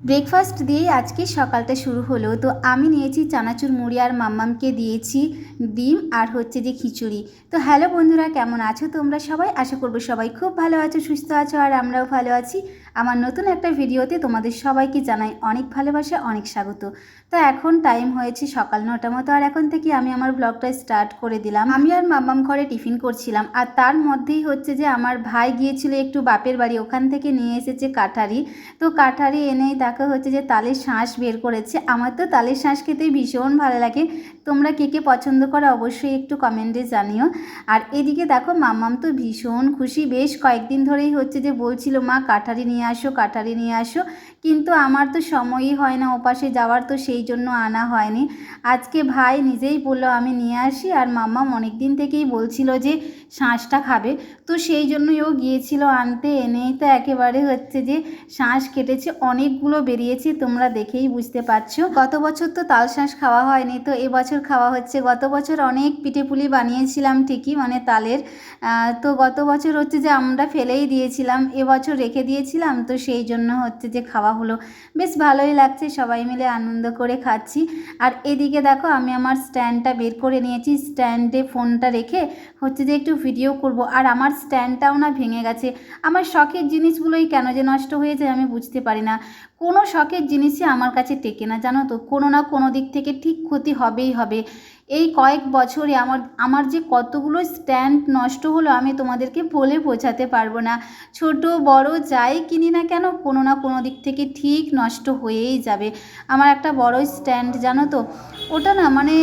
Breakfast দিয়েই আজকে সকালটা শুরু হলো। তো আমি নিয়েছি চানাচুর মুড়ি আর মাম্মামকে দিয়েছি ডিম আর হচ্ছে যে খিচুড়ি। তো হ্যালো বন্ধুরা, কেমন আছো তোমরা সবাই? আশা করব সবাই খুব ভালো আছো, সুস্থ আছো আর আমরাও ভালো আছি। আমার নতুন একটা ভিডিওতে তোমাদের সবাইকে জানাই অনেক ভালোবাসা, অনেক স্বাগত। তো এখন টাইম হয়েছে সকাল নটা মতো আর এখন থেকে আমি আমার ব্লগটা স্টার্ট করে দিলাম। আমি আর মাম্মাম ঘরে টিফিন করছিলাম আর তার মধ্যেই হচ্ছে যে আমার ভাই গিয়েছিল একটু বাপের বাড়ি, ওখান থেকে নিয়ে এসেছে কাঠারি। তো কাঠারি এনেই দেখা হচ্ছে যে তালের শাঁস বের করেছে। আমার তো তালের শাঁস খেতে ভীষণ ভালো লাগে। তোমরা কে কে পছন্দ করো অবশ্যই একটু কমেন্টে জানিও। আর এদিকে দেখো মাম্মাম তো ভীষণ খুশি। বেশ কয়েকদিন ধরেই হচ্ছে যে বলছিল, মা, কাঠারি নিয়ে আসো, কাঠারি নিয়ে আসো। কিন্তু আমার তো সময়ই হয় না ওপাশে যাওয়ার, তো সেই জন্য আনা হয়নি। আজকে ভাই নিজেই বলল, আমি নিয়ে আসি। আর মাম্মাম অনেক দিন থেকেই বলছিল যে শাঁসটা খাবে। তো সেই জন্যই ও গিয়েছিল আনতে। এনেই তো একেবারে হচ্ছে যে শাঁস কেটেছে। অনেকগুলো বেরিয়েছে, তোমরা দেখেই বুঝতে পারছ। গত বছর তো তাল শাঁস খাওয়া হয়নি, তো এবছর খাওয়া হচ্ছে। গত বছর অনেক পিঠেপুলি বানিয়েছিলাম ঠিকই মানে তালের। তো গত বছর হচ্ছে যে আমরা ফেলেই দিয়েছিলাম এবছর রেখে দিয়েছিলাম, তো সেই জন্য হচ্ছে যে খাওয়া হলো। বেশ ভালোই লাগছে, সবাই মিলে আনন্দ করে খাচ্ছি। আর এদিকে দেখো, আমি আমার স্ট্যান্ডটা বের করে নিয়েছি, স্ট্যান্ডে ফোনটা রেখে হচ্ছে যে একটু ভিডিও করব। আর আমার স্ট্যান্ডটাও না ভেঙে গেছে। আমার শখের জিনিসগুলোই কেন যে নষ্ট হয়ে যায় আমি বুঝতে পারি না। কোনো শখের জিনিসই আমার কাছে টেকে না, জানো তো? কোনো না কোনো দিক থেকে ঠিক ক্ষতি হবেই হবে। এই কয়েক বছরে আমার আমার যে কতগুলো স্ট্যান্ড নষ্ট হলো আমি তোমাদেরকে বলে বোঝাতে পারব না। ছোট, বড় যাই কিনি না কেন কোনো না কোনো দিক থেকে ঠিক নষ্ট হয়েই যাবে। আমার একটা বড় স্ট্যান্ড জানো তো? ওটা না মানে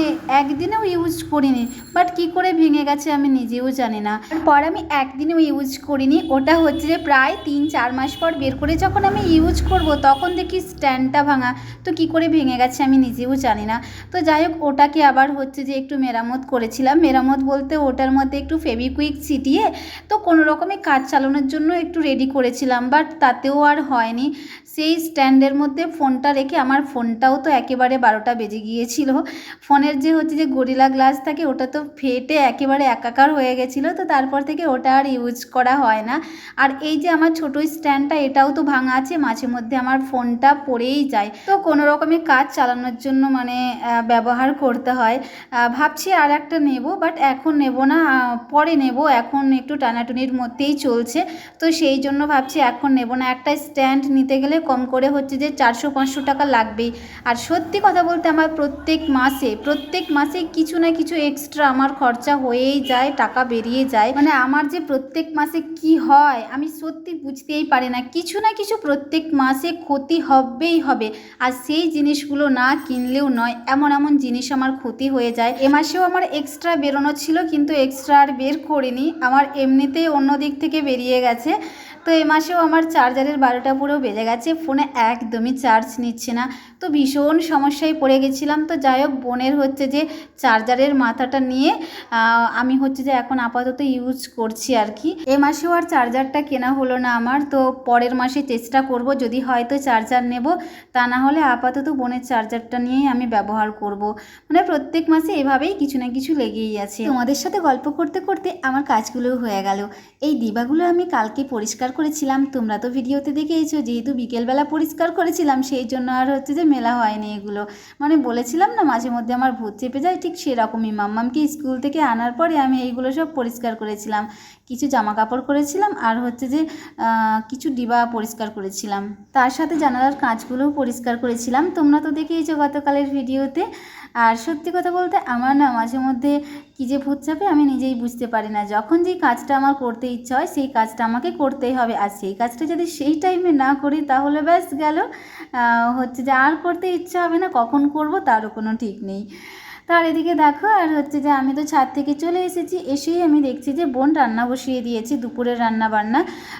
একদিনেও ইউজ করিনি, বাট কি করে ভেঙে গেছে আমি নিজেও জানি না। পর আমি একদিনেও ইউজ করিনি, ওটা হচ্ছে যে প্রায় তিন, চার মাস পর বের করে যখন আমি ইউজ করব তখন দেখি স্ট্যান্ডটা ভাঙা, তো কি করে ভেঙে গেছে আমি নিজেও জানি না। তো যাই হোক, ওটাকে আবার হচ্ছে যে একটু মেরামত করেছিলাম। মেরামত বলতে ওটার মধ্যে একটু ফেবিকুইক ছিটিয়ে তো কোনো রকমে কাজ চালানোর জন্য একটু রেডি করেছিলাম বাট তাতেও আর হয়নি। সেই স্ট্যান্ডের মধ্যে ফোনটা রেখে আমার ফোনটাও তো একেবারে বারোটা বেজে গিয়েছিল। ফোনের যে হচ্ছে যে গরিলা গ্লাস থাকে, ওটা তো ফেটে একেবারে একাকার হয়ে গেছিল, তো তারপর থেকে ওটা আর ইউজ করা হয় না। আর এই যে আমার ছোটো স্ট্যান্ডটা এটাও তো ভাঙা আছে, মাঝে মধ্যে আমার ফোনটা পড়েই যায়। তো কোনো রকমের কাজ চালানোর জন্য মানে ব্যবহার করতে হয়। ভাবছি আর একটা নেব বাট এখন নেব না পরে নেব, এখন একটু টানাটুনির মধ্যেই চলছে। তো সেই জন্য ভাবছি এখন নেব না, একটা স্ট্যান্ড নিতে গেলে কম করে হচ্ছে যে চারশো পাঁচশো টাকা লাগবেই। আর সত্যি কথা বলতে আমার প্রত্যেক মাসে প্রত্যেক মাসে কিছু না কিছু এক্সট্রা আমার খরচা হয়েই যায়, টাকা বেরিয়ে যায়। মানে আমার যে প্রত্যেক মাসে কি হয়, আমি সত্যি বুঝতেই পারি না। কিছু না কিছু প্রত্যেক মাসে ক্ষতি হবেই হবে, আর সেই জিনিসগুলো না কিনলেও নয়, এমন এমন জিনিস আমার ক্ষতি হয়ে যায়। এ মাসেও আমার এক্সট্রা বেরোনো ছিল, কিন্তু এক্সট্রা আর বের করিনি। আমার এমনিতেই অন্য দিক থেকে বেরিয়ে গেছে। তো এ মাসেও আমার চার্জারের বারোটা পুরো বেজে গেছে, ফোনে একদমই চার্জ নিচ্ছে না। তো ভীষণ সমস্যায় পড়ে গেছিলাম। তো যাই হোক, বোনের হচ্ছে যে চার্জারের মাথাটা নিয়ে আমি হচ্ছে যে এখন আপাতত ইউজ করছি আর কি। এ মাসেও আর চার্জারটা কেনা হলো না আমার। তো পরের মাসে চেষ্টা করব, যদি হয়তো চার্জার নেব। তা না হলে আপাতত বোনের চার্জারটা নিয়েই আমি ব্যবহার করব। মানে প্রত্যেক মাসে এভাবেই কিছু না কিছু লেগেই আছে। তোমাদের সাথে গল্প করতে করতে আমার কাজগুলোও হয়ে গেল। এই দিবাগুলো আমি কালকে পরিষ্কার করেছিলাম, তোমরা তো ভিডিওতে দেখেইছো, যেহেতু বিকেলবেলা পরিষ্কার করেছিলাম, সেই জন্য আর হচ্ছে যে মেলা হয়নি এগুলো। মানে বলেছিলাম না, মাঝে মধ্যে আমার ভূত চেপে যায়, ঠিক সেরকমই মাম্মামকে স্কুল থেকে আনার পরে আমি এইগুলো সব পরিষ্কার করেছিলাম। কিছু জামা কাপড় করেছিলাম আর হচ্ছে যে কিছু ডিবা পরিষ্কার করেছিলাম। তার সাথে জানালার কাঁচগুলোও পরিষ্কার করেছিলাম। তোমরা তো দেখেইছো গতকালের ভিডিওতে। আর সত্যি কথা বলতে আমার না মাঝে মধ্যে কী যে ভূত চাপে আমি নিজেই বুঝতে পারি না। যখন যেই কাজটা আমার করতে ইচ্ছা হয়, সেই কাজটা আমাকে করতেই হবে। আর সেই কাজটা যদি সেই টাইমে না করি, তাহলে ব্যাস গেল। হচ্ছে যে আর করতে ইচ্ছা হবে না, কখন করব তারও কোনো ঠিক নেই। তার এদিকে দেখো, আর হচ্ছে যে আমি তো ছাদ থেকে চলে এসেছি, এসেই আমি দেখছি যে বোন রান্না বসিয়ে দিয়েছি, দুপুরের রান্না বান্না।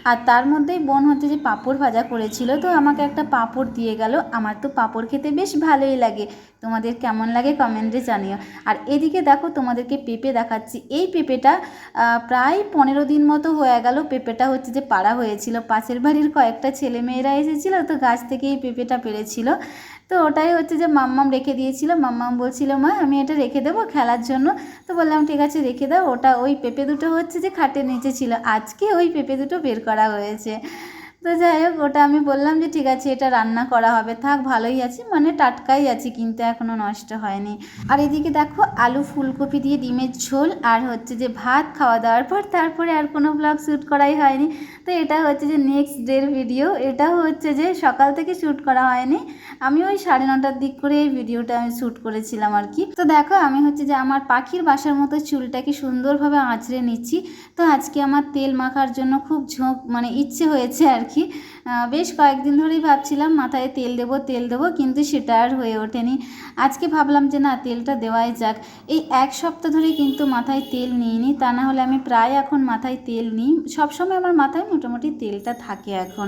আর তার মধ্যেই বোন হচ্ছে যে পাঁপড় ভাজা করেছিল, তো আমাকে একটা পাঁপড় দিয়ে গেল। আমার তো পাঁপড় খেতে বেশ ভালোই লাগে। তোমাদের কেমন লাগে কমেন্টে জানিও। আর এদিকে দেখো, তোমাদেরকে পেঁপে দেখাচ্ছি। এই পেঁপেটা প্রায় পনেরো দিন মতো হয়ে গেল। পেঁপেটা হচ্ছে যে পাড়া হয়েছিল। পাশের বাড়ির কয়েকটা ছেলে মেয়েরা এসেছিল, তো গাছ থেকে এই পেঁপেটা পেরেছিল। তো ওটাই হচ্ছে যে মাম্মাম রেখে দিয়েছিল। মাম্মাম বলছিল, মা, আমি এটা রেখে দেবো খেলার জন্য। তো বললাম, ঠিক আছে, রেখে দাও। ওটা ওই পেঁপে দুটো হচ্ছে যে খাটের নিচে ছিল। আজকে ওই পেঁপে দুটো বের করা হয়েছে। তো যাই হোক, ওটা আমি বললাম যে, ঠিক আছে, এটা রান্না করা হবে। থাক, ভালোই আছে। মানে টাটকাই আছে, কিন্তু এখনও নষ্ট হয়নি। আর এদিকে দেখো, আলু ফুলকপি দিয়ে ডিমের ঝোল, আর হচ্ছে যে, ভাত খাওয়া দাওয়ার পর তারপরে আর কোনো ব্লগ শ্যুট করাই হয়নি। তো এটা হচ্ছে যে নেক্সট ডের ভিডিও এটাও হচ্ছে যে, সকাল থেকে শ্যুট করা হয়নি। আমি ওই সাড়ে নটার দিক করে এই ভিডিওটা আমি শ্যুট করেছিলাম আর কি। তো দেখো, আমি হচ্ছে যে, আমার পাখির বাসার মতো চুলটাকে সুন্দরভাবে আঁচড়ে নিচ্ছি। তো আজকে আমার তেল মাখার জন্য খুব ঝোঁক মানে ইচ্ছে হয়েছে আর কি। আহ, বেশ কয়েকদিন ধরেই ভাবছিলাম মাথায় তেল দেবো তেল দেবো কিন্তু সেটা আর হয়ে ওঠেনি। আজকে ভাবলাম যে না তেলটা দেওয়াই যাক। এই এক সপ্তাহ ধরে কিন্তু মাথায় তেল নিইনি। তা না হলে আমি প্রায় এখন মাথায় তেল নিই। সবসময় আমার মাথায় মোটামুটি তেলটা থাকে এখন।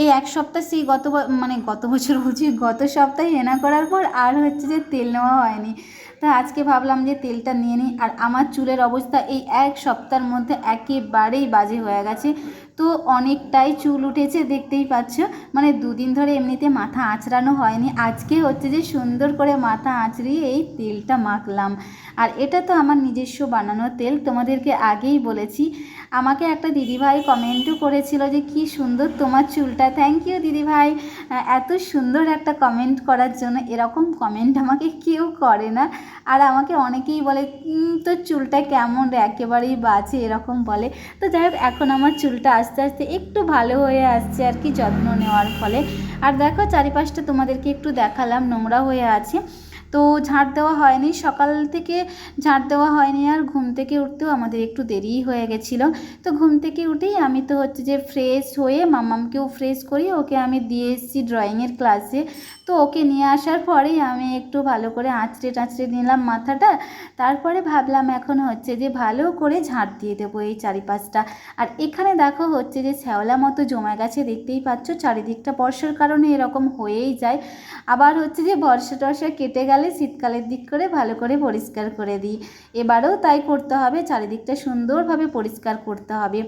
এই এক সপ্তাহ সেই গত মানে গত বছর বলছি গত সপ্তাহে এনা করার পর আর হচ্ছে যে তেল নেওয়া হয়নি। তা আজকে ভাবলাম যে তেলটা নিয়ে নিই। আর আমার চুলের অবস্থা এই এক সপ্তাহের মধ্যে একেবারেই বাজে হয়ে গেছে। তো অনেকটাই চুল উঠেছে, দেখতেই পাচ্ছ। মানে দুদিন ধরে এমনিতে মাথা আঁচড়ানো হয়নি। আজকে হচ্ছে যে সুন্দর করে মাথা আঁচড়িয়ে এই তেলটা মাখলাম। আর এটা তো আমার নিজস্ব বানানো তেল, তোমাদেরকে আগেই বলেছি। আমাকে একটা দিদিভাই কমেন্টও করেছিল যে কি সুন্দর তোমার চুলটা। থ্যাংক ইউ দিদিভাই। এত সুন্দর একটা কমেন্ট করার জন্য এরকম কমেন্ট আমাকে কেউ করে না। আর আমাকে অনেকেই বলে "উম, তোর চুলটা কেমন একেবারেই বাজে এরকম বলে। তো যাই হোক এখন আমার চুলটা আস্তে আস্তে একটু ভালো হয়ে আসছে আর কি যত্ন নেওয়ার ফলে। আর দেখো চারিপাশটা তোমাদেরকে একটু দেখালাম নোংরা হয়ে আছে। তো ঝাঁট দেওয়া হয়নি। সকাল থেকে ঝাঁট দেওয়া হয়নি আর ঘুম থেকে উঠতেও আমাদের একটু দেরিই হয়ে গেছিল। তো ঘুম থেকে উঠেই আমি তো হচ্ছে যে ফ্রেশ হয়ে মামামকেও ফ্রেশ করি ওকে আমি দিয়ে এসেছি ড্রয়িংয়ের ক্লাসে তো ওকে নিয়ে আসার পরেই আমি একটু ভালো করে আঁচড়ে টাঁচড়ে নিলাম মাথাটা। তারপরে ভাবলাম এখন হচ্ছে যে ভালো করে ঝাঁট দিয়ে দেবো এই চারিপাশটা। আর এখানে দেখো হচ্ছে যে শ্যাওলা মতো জমে গেছে, দেখতেই পাচ্ছ চারিদিকটা বর্ষার কারণে এরকম হয়েই যায়। আবার হচ্ছে যে বর্ষা টর্ষা কেটে গেলে শীতকালের দিক করে ভালো করে পরিষ্কার করে দিই। এবারেও তাই করতে হবে, চারিদিকটা সুন্দরভাবে পরিষ্কার করতে হবে।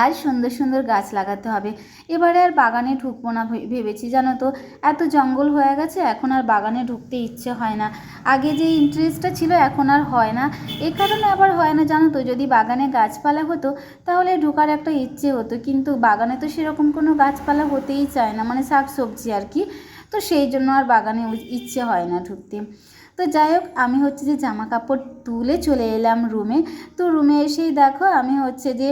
আর সুন্দর সুন্দর গাছ লাগাতে হবে। এবারে আর বাগানে ঢুকবো না ভেবেছি, জানো তো? এত জঙ্গল হয়ে গেছে, এখন আর বাগানে ঢুকতে ইচ্ছে হয় না। আগে যে ইন্টারেস্টটা ছিল, এখন আর হয় না। এ কারণে আবার হয় না, জানো তো? যদি বাগানে গাছপালা হতো, তাহলে ঢোকার একটা ইচ্ছে হতো। কিন্তু বাগানে তো সেরকম কোনো গাছপালা হতেই চায় না মানে শাক সবজি আর কি। তো সেই জন্য আর বাগানে ইচ্ছে হয় না ঢুকতে। তো যাই হোক, আমি হচ্ছে যে জামা কাপড় তুলে চলে এলাম রুমে। তো রুমে এসেই দেখো, আমি হচ্ছে যে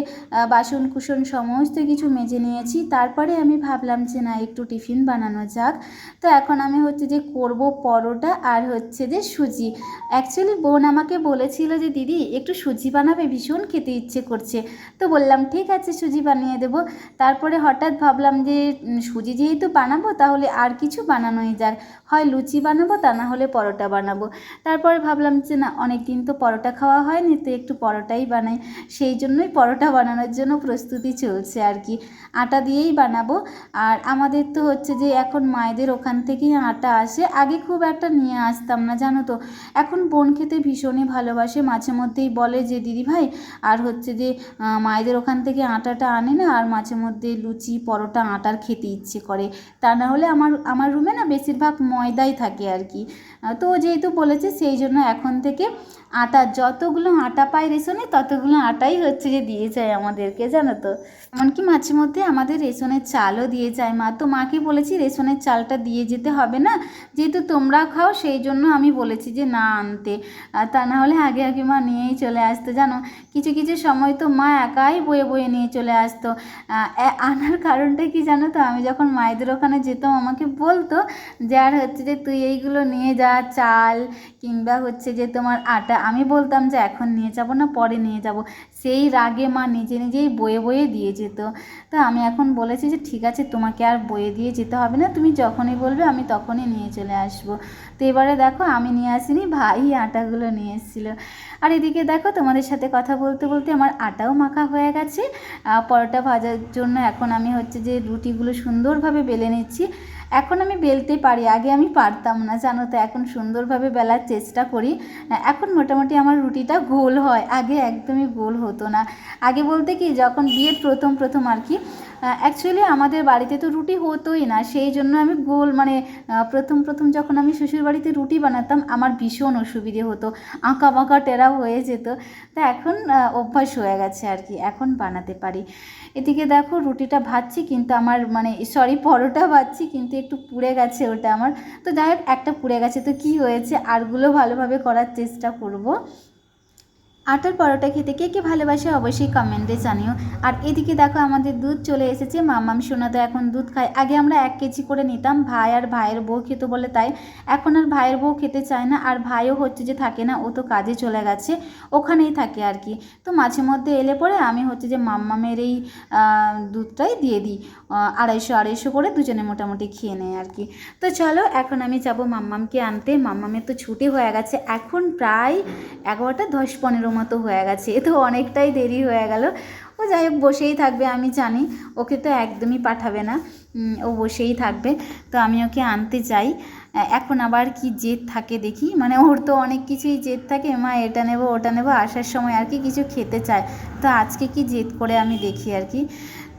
বাসন কুসন সমস্ত কিছু মেজে নিয়েছি। তারপরে আমি ভাবলাম যে, না, একটু টিফিন বানানো যাক। তো এখন আমি হচ্ছে যে, করব পরোটা আর হচ্ছে যে, সুজি। অ্যাকচুয়ালি বোন আমাকে বলেছিল যে, দিদি, একটু সুজি বানাবে, ভীষণ খেতে ইচ্ছে করছে। তো বললাম, ঠিক আছে, সুজি বানিয়ে দেবো। তারপরে হঠাৎ ভাবলাম যে সুজি যেহেতু বানাবো, তাহলে আর কিছু বানানোই যাক। হয় লুচি বানাবো, তা না হলে পরোটা বানাবো। তারপরে ভাবলাম যে, না অনেক দিন তো পরোটা খাওয়া হয়নি, তো একটু পরোটাই বানাই। সেই জন্যই পরোটা বানানোর জন্য প্রস্তুতি চলছে আর কি। আটা দিয়েই বানাবো। আর আমাদের তো হচ্ছে যে, এখন মায়েদের ওখান থেকেই আটা আসে। আগে খুব একটা নিয়ে আসতাম না, জানো তো? এখন বোন খেতে ভীষণই ভালোবাসে। মাঝে মধ্যেই বলে যে, দিদি ভাই, আর হচ্ছে যে মায়েদের ওখান থেকে আটাটা আনে না, আর মাঝে মধ্যে লুচি, পরোটা, আটার খেতে ইচ্ছে করে। তা না হলে আমার আমার রুমে না বেশিরভাগ ময়দাই থাকে আর কি। তো ও যেহেতু বলেছে, সেই জন্য এখন থেকে আটা, যতগুলো আটা পায় রেশনে, ততগুলো আটাই হচ্ছে যে দিয়ে যায় আমাদেরকে, জানো তো। এমনকি মাঝে মধ্যে আমাদের রেশনের চালও দিয়ে যায়। মা তো মাকে বলেছি, রেশনের চালটা দিয়ে যেতে হবে না। যেহেতু তোমরা খাও, সেই জন্য আমি বলেছি যে না আনতে। তা না হলে আগে আগে মা নিয়েই চলে আসতো, জানো? কিছু কিছু সময় তো মা একাই বয়ে বয়ে নিয়ে চলে আসতো। আনার কারণটা কি জানো তো? আমি যখন মায়েদের ওখানে যেতাম, আমাকে বলতো যে, আর হচ্ছে যে তুই এইগুলো নিয়ে যা চাল কিংবা হচ্ছে যে তোমার আটা, আমি বলতাম যে এখন নিয়ে যাব না, পরে নিয়ে যাব। সেই রাগে মা নিজে নিজেই বয়ে বয়ে দিয়ে যেত। তো আমি এখন বলেছি যে ঠিক আছে, তোমাকে আর বয়ে দিয়ে যেতে হবে না, তুমি যখনই বলবে আমি তখনই নিয়ে চলে আসব। তো এবারে দেখো আমি নিয়ে আসিনি, ভাই আটাগুলো নিয়ে এসেছিল। আর এদিকে দেখো তোমাদের সাথে কথা বলতে বলতে আমার আটাও মাখা হয়ে গেছে। পরোটা ভাজার জন্য এখন আমি হচ্ছে যে রুটিগুলো সুন্দরভাবে বেলে নিচ্ছি। এখন আমি বেলতে পারি, আগে আমি পারতাম না, জানো তো, এখন সুন্দরভাবে বেলার চেষ্টা করি। এখন মোটামুটি আমার রুটিটা গোল হয়, আগে একদমই গোল হতো না। আগে বলতে কি, যখন বিয়ের প্রথম প্রথম আর কি অ্যাকচুয়ালি আমাদের বাড়িতে তো রুটি হতোই না, সেই জন্য আমি গোল মানে প্রথম প্রথম যখন আমি শ্বশুর বাড়িতে রুটি বানাতাম, আমার ভীষণ অসুবিধে হতো, আঁকা বাঁকা টেরা হয়ে যেত। তা এখন অভ্যাস হয়ে গেছে আর কি, এখন বানাতে পারি। এদিকে দেখো রুটিটা ভাজছি কিন্তু আমার মানে সরি পরোটা ভাজছি কিন্তু একটু পুড়ে গেছে ওটা আমার। তো যাই হোক, একটা পুড়ে গেছে, তো কি হয়েছে আরগুলো ভালোভাবে করার চেষ্টা করব। আটার পরোটা খেতে কে কে ভালোবাসে অবশ্যই কমেন্টে জানিও। আর এদিকে দেখো আমাদের দুধ চলে এসেছে মামাম সোনা তো এখন দুধ খায়। আগে আমরা এক কেজি করে নিতাম, ভাই আর ভাইয়ের বউ খেতে বলে তাই। এখন আর ভাইয়ের বউ খেতে চায় না, আর ভাইও হচ্ছে যে থাকে না, ও তো কাজে চলে গেছে, ওখানেই থাকে আর কি। তো মাঝে মধ্যে এলে পরে আমি হচ্ছে যে মাম্মামের এই দুধটাই দিয়ে দিই আড়াইশো আড়াইশো করে দুজনে মোটামুটি খেয়ে নেয় আর কি। তো চলো, এখন আমি যাব মাম্মামকে আনতে। মাম্মামের তো ছুটি হয়ে গেছে, এখন প্রায় এগারোটা দশ পনেরো মতো হয়ে গেছে। এ তো অনেকটাই দেরি হয়ে গেল। ও যাই হোক, বসেই থাকবে, আমি জানি। ওকে তো একদমই পাঠাবে না। ও বসেই থাকবে। তো আমি ওকে আনতে চাই। এখন আবার কি জেদ থাকে দেখি। মানে ওর তো অনেক কিছুই জেদ থাকে। মা, এটা নেব, ওটা নেব, আসার সময় আর কি কিছু খেতে চায়। তো আজকে কি জেদ করে আমি দেখি আর কি।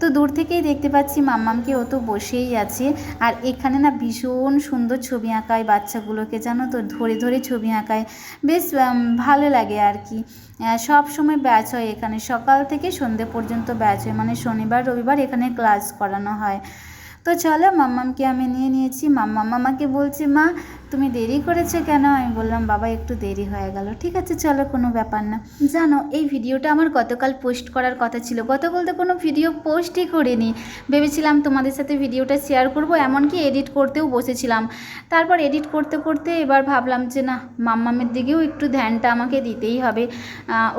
তো দূর থেকেই দেখতে পাচ্ছি মাম্মামকে, ও তো বসেই আছে। আর এখানে না ভীষণ সুন্দর ছবি আঁকায় বাচ্চাগুলোকে, জানো তো? ধরে ধরে ছবি আঁকায়। বেশ ভালো লাগে আর কি। সব সময় ব্যাচ হয় এখানে। সকাল থেকে সন্ধে পর্যন্ত ব্যাচ হয়। মানে শনিবার, রবিবার এখানে ক্লাস করানো হয়। তো চলো মাম্মামকে আমি নিয়ে নিয়েছি। মাম্মা মামাকে বলছি, মা তুমি দেরি করেছ কেন? আমি বললাম, বাবা, একটু দেরি হয়ে গেল। ঠিক আছে, চলো, কোনো ব্যাপার না। জানো, এই ভিডিওটা আমার গতকাল পোস্ট করার কথা ছিল। গতকাল তো কোনো ভিডিও পোস্টই করিনি। ভেবেছিলাম তোমাদের সাথে ভিডিওটা শেয়ার করব, এমনকি এডিট করতেও বসেছিলাম। তারপর এডিট করতে করতে এবার ভাবলাম যে, না, মাম্মামের দিকেও একটু ধ্যানটা আমাকে দিতেই হবে।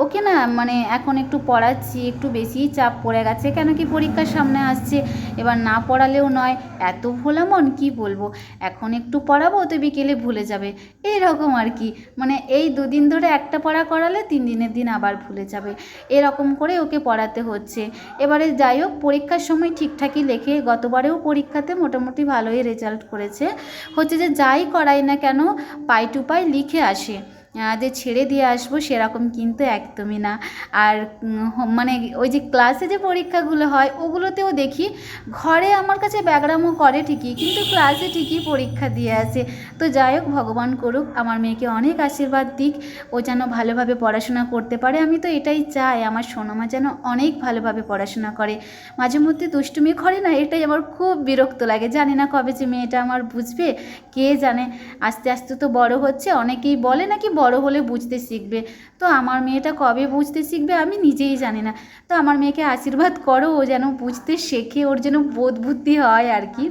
ওকে না মানে এখন একটু পড়াচ্ছি, একটু বেশিই চাপ পড়ে গেছে। কেন কি পরীক্ষার সামনে আসছে। এবার না পড়ালেও নয়। এত ভোলা মন, কি বলব? এখন একটু পড়াবো তো বিকেলে ভুলে যাবে। এই রকম আর কি। মানে এই দুদিন ধরে একটা পড়া করালে তিন দিনের দিন আবার ভুলে যাবে। এরকম করে ওকে পড়াতে হচ্ছে। এবারে যাই হোক, পরীক্ষার সময় ঠিকঠাকই লেখে। গতবারেও পরীক্ষাতে মোটামুটি ভালোই রেজাল্ট করেছে। হচ্ছে যে যাই করাই না কেন, পাই টু পাই লিখে আসে। যে ছেড়ে দিয়ে আসব সেরকম কিন্তু একদমই না। আর মানে ওই যে ক্লাসে যে পরীক্ষাগুলো হয়, ওগুলোতেও দেখি ঘরে আমার কাছে ব্যাকরামো করে ঠিকই, কিন্তু ক্লাসে ঠিকই পরীক্ষা দিয়ে আসে। তো যাই হোক, ভগবান করুক, আমার মেয়েকে অনেক আশীর্বাদ দিক, ও যেন ভালোভাবে পড়াশোনা করতে পারে। আমি তো এটাই চাই, আমার সোনামা যেন অনেক ভালোভাবে পড়াশোনা করে। মাঝে মধ্যে দুষ্টুমি করে না, এটাই আমার খুব বিরক্ত লাগে। জানি না কবে যে মেয়েটা আমার বুঝবে, কে জানে? আস্তে আস্তে তো বড় হচ্ছে, অনেকেই বলে নাকি বড় হলে বুঝতে শিখবে। তো আমার মেয়েটা কবে বুঝতে শিখবে আমি নিজেই জানি না। তো আমার মেয়েকে আশীর্বাদ করো, ও যেন বুঝতে শেখে, ওর যেন বোধ বুদ্ধি হয় আর কি।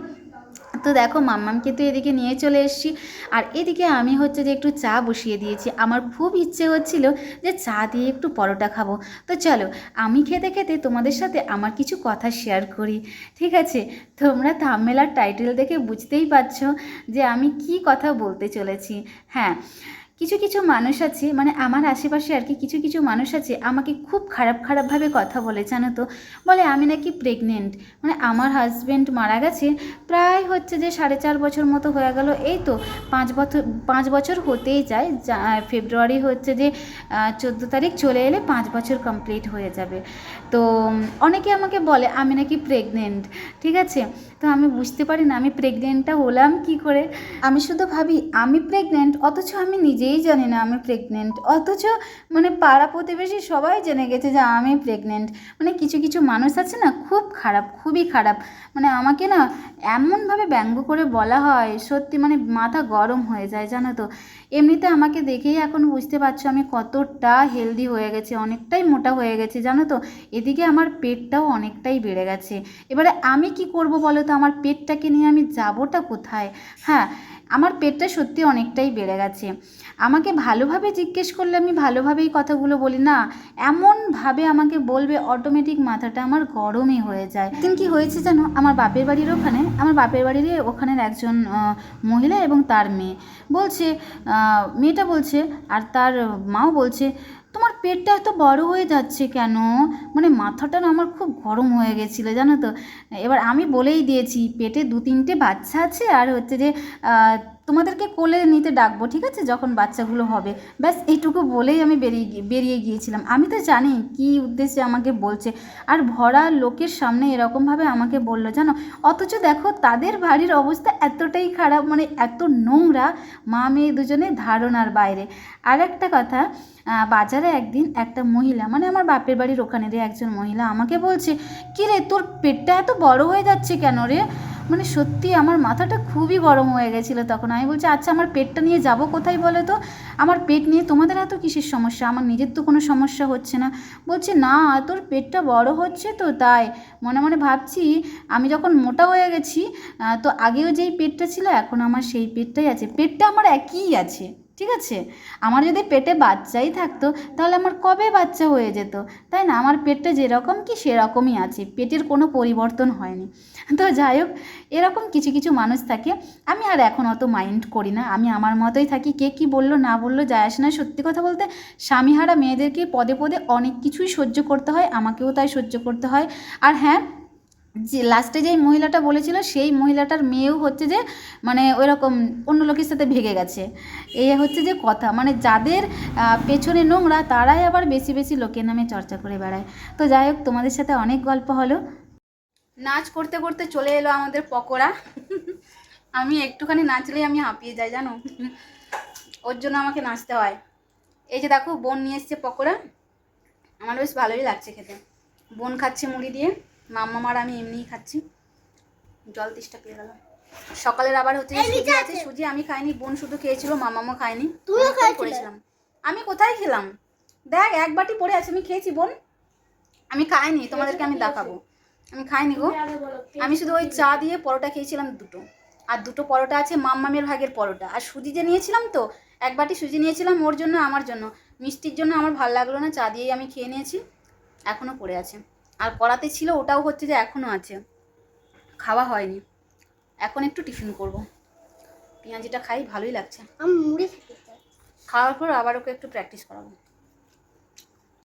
তো দেখো, মাম্মামকে তো এদিকে নিয়ে চলে এসেছি। আর এদিকে আমি হচ্ছে যে একটু চা বসিয়ে দিয়েছি। আমার খুব ইচ্ছে হচ্ছিল যে চা দিয়ে একটু পরোটা খাব। তো চলো, আমি খেতে খেতে তোমাদের সাথে আমার কিছু কথা শেয়ার করি। ঠিক আছে? তোমরা থামমেলার টাইটেল দেখে বুঝতেই পারছ যে আমি কি কথা বলতে চলেছি। হ্যাঁ কিছু কিছু মানুষ আছে মানে আমার আশেপাশে আর কি কিছু কিছু মানুষ আছে, আমাকে খুব খারাপ খারাপভাবে কথা বলে, জানো তো। বলে, আমি নাকি প্রেগনেন্ট মানে আমার হাজব্যান্ড মারা গেছে, প্রায় হচ্ছে যে সাড়ে চার বছর মতো হয়ে গেল। এই তো পাঁচ বছর পাঁচ বছর হতেই যায় ফেব্রুয়ারি হচ্ছে যে চোদ্দ তারিখ চলে এলে পাঁচ বছর কমপ্লিট হয়ে যাবে। তো, অনেকে আমাকে বলে, আমি নাকি প্রেগনেন্ট ঠিক আছে? তো আমি বুঝতে পারি না, আমি প্রেগনেন্টটা হলাম কি করে? আমি শুধু ভাবি, আমি প্রেগনেন্ট অথচ আমি নিজেই জানি না আমি প্রেগনেন্ট অথচ মানে পাড়া প্রতিবেশী সবাই জেনে গেছে যে আমি প্রেগনেন্ট মানে কিছু কিছু মানুষ আছে না, খুব খারাপ, খুবই খারাপ। মানে আমাকে না এমনভাবে ব্যঙ্গ করে বলা হয়, সত্যি মানে মাথা গরম হয়ে যায়, জানো তো। এমনিতে আমাকে দেখেই এখন বুঝতে পারছ আমি কতটা হেলদি হয়ে গেছে, অনেকটাই মোটা হয়ে গেছে, জানো তো। এদিকে আমার পেটটাও অনেকটাই বেড়ে গেছে। এবারে আমি কি করব বলো তো? আমার পেটটাকে নিয়ে আমি যাবোটা কোথায়? হ্যাঁ আমার পেটটা সত্যি অনেকটাই বেড়ে গেছে। আমাকে ভালোভাবে জিজ্ঞেস করলে আমি ভালোভাবেই কথাগুলো বলি, না, এমনভাবে আমাকে বলবে অটোমেটিক মাথাটা আমার গরমই হয়ে যায়। কিন্তু কি হয়েছে জানো, আমার বাপের বাড়ির ওখানে, আমার বাপের বাড়ির ওখানের একজন মহিলা এবং তার মেয়ে। বলছে মেয়েটা বলছে, আর তার মাও বলছে তোমার পেটটা এত বড় হয়ে যাচ্ছে কেন? মানে মাথাটা না আমার খুব গরম হয়ে গেছিল, জানো তো? এবার আমি বলেই দিয়েছি, পেটে দু তিনটে বাচ্চা আছে, আর হচ্ছে যে তোমাদেরকে কোলে নিতে ডাকবো, ঠিক আছে? যখন বাচ্চাগুলো হবে। ব্যাস, এইটুকু বলেই আমি বেরিয়ে বেরিয়ে গিয়েছিলাম। আমি তো জানি কী উদ্দেশ্যে আমাকে বলছে। আর ভরা লোকের সামনে এরকমভাবে আমাকে বলল, জানো? অথচ দেখো, তাদের বাড়ির অবস্থা এতটাই খারাপ মানে এত নোংরা, মা মেয়ে দুজনে ধারণার বাইরে। আর একটা কথা বাজারে একদিন একটা মহিলা মানে আমার বাপের বাড়ির ওখানেরই একজন মহিলা আমাকে বলছে, কী রে, তোর পেটটা এত বড় হয়ে যাচ্ছে কেন রে? মানে সত্যি আমার মাথাটা খুবই গরম হয়ে গেছিল তখন। আমি বলছি আচ্ছা আমার পেটটা নিয়ে যাব কোথায় বলে তো? আমার পেট নিয়ে তোমাদের এত কিসের সমস্যা? আমার নিজের তো কোনো সমস্যা হচ্ছে না। বলছে, না, তোর পেটটা বড় হচ্ছে তো, তাই। মনে মনে ভাবছি, আমি যখন মোটা হয়ে গেছি তো আগেও যেই পেটটা ছিল, এখন আমার সেই পেটটাই আছে। পেটটা আমার একই আছে। ঠিক আছে? আমার যদি পেটে বাচ্চাই থাকতো, তাহলে আমার কবে বাচ্চা হয়ে যেত? তাই না? আমার পেটটা যেরকম কি সেরকমই আছে, পেটের কোনো পরিবর্তন হয়নি। তো যাই হোক, এরকম কিছু কিছু মানুষ থাকে, আমি আর এখন অত মাইন্ড করি না। আমি আমার মতোই থাকি, কে কি বলল, না বলল, যায় আসে না। সত্যি কথা বলতে, স্বামীহারা মেয়েদেরকে পদে পদে অনেক কিছুই সহ্য করতে হয়, আমাকেও তাই সহ্য করতে হয়। আর হ্যাঁ যে লাস্টে যেই মহিলাটা বলেছিল, সেই মহিলাটার মেয়েও হচ্ছে যে মানে ওইরকম অন্য লোকের সাথে ভেগে গেছে। এই হচ্ছে যে কথা মানে যাদের পেছনে নোংরা, তারাই আবার বেশি বেশি লোকের নামে চর্চা করে বেড়ায়। তো যাই হোক, তোমাদের সাথে অনেক গল্প হলো। নাচ করতে করতে চলে এলো আমাদের পকোড়া। আমি একটুখানি নাচলেই আমি হাঁপিয়ে যাই, জানো? ওর জন্য আমাকে নাচতে হয়। এই যে দেখো, বোন নিয়ে এসছে পকোড়া। আমার বেশ ভালোই লাগছে খেতে। বোন খাচ্ছে মুড়ি দিয়ে। মাম্মা মার আমি এমনিই খাচ্ছি। জল তেষ্টা পেয়ে গেল সকালের আবার হচ্ছে সুজি আছে সুজি আমি খাইনি বোন শুধু খেয়েছিল মামামও খায়নি। খাইছিলে? করেছিলাম। আমি কোথায় খেলাম? দেখ এক বাটি পড়ে আছে আমি খেয়েছি বোন। আমি খাইনি তোমাদেরকে আমি দেখাবো। আমি খাইনি গো। আমি শুধু ওই চা দিয়ে পরোটা খেয়েছিলাম দুটো। আর দুটো পরোটা আছে মাম্মামের ভাগের পরোটা। আর সুজি যে নিয়েছিলাম তো এক বাটি সুজি নিয়েছিলাম ওর জন্য আমার জন্য। মিষ্টির জন্য আমার ভালো লাগল না চা দিয়েই আমি খেয়ে নিয়েছি এখনও পড়ে আছে। আর কড়াতে ছিল ওটাও হচ্ছে যে এখনও আছে। খাওয়া হয়নি। এখন একটু টিফিন করব। পেঁয়াজিটা খাই ভালোই লাগছে। আমি মুড়ি খেতে চাই। খাওয়ার পর আবার ওকে একটু প্র্যাকটিস করাবো।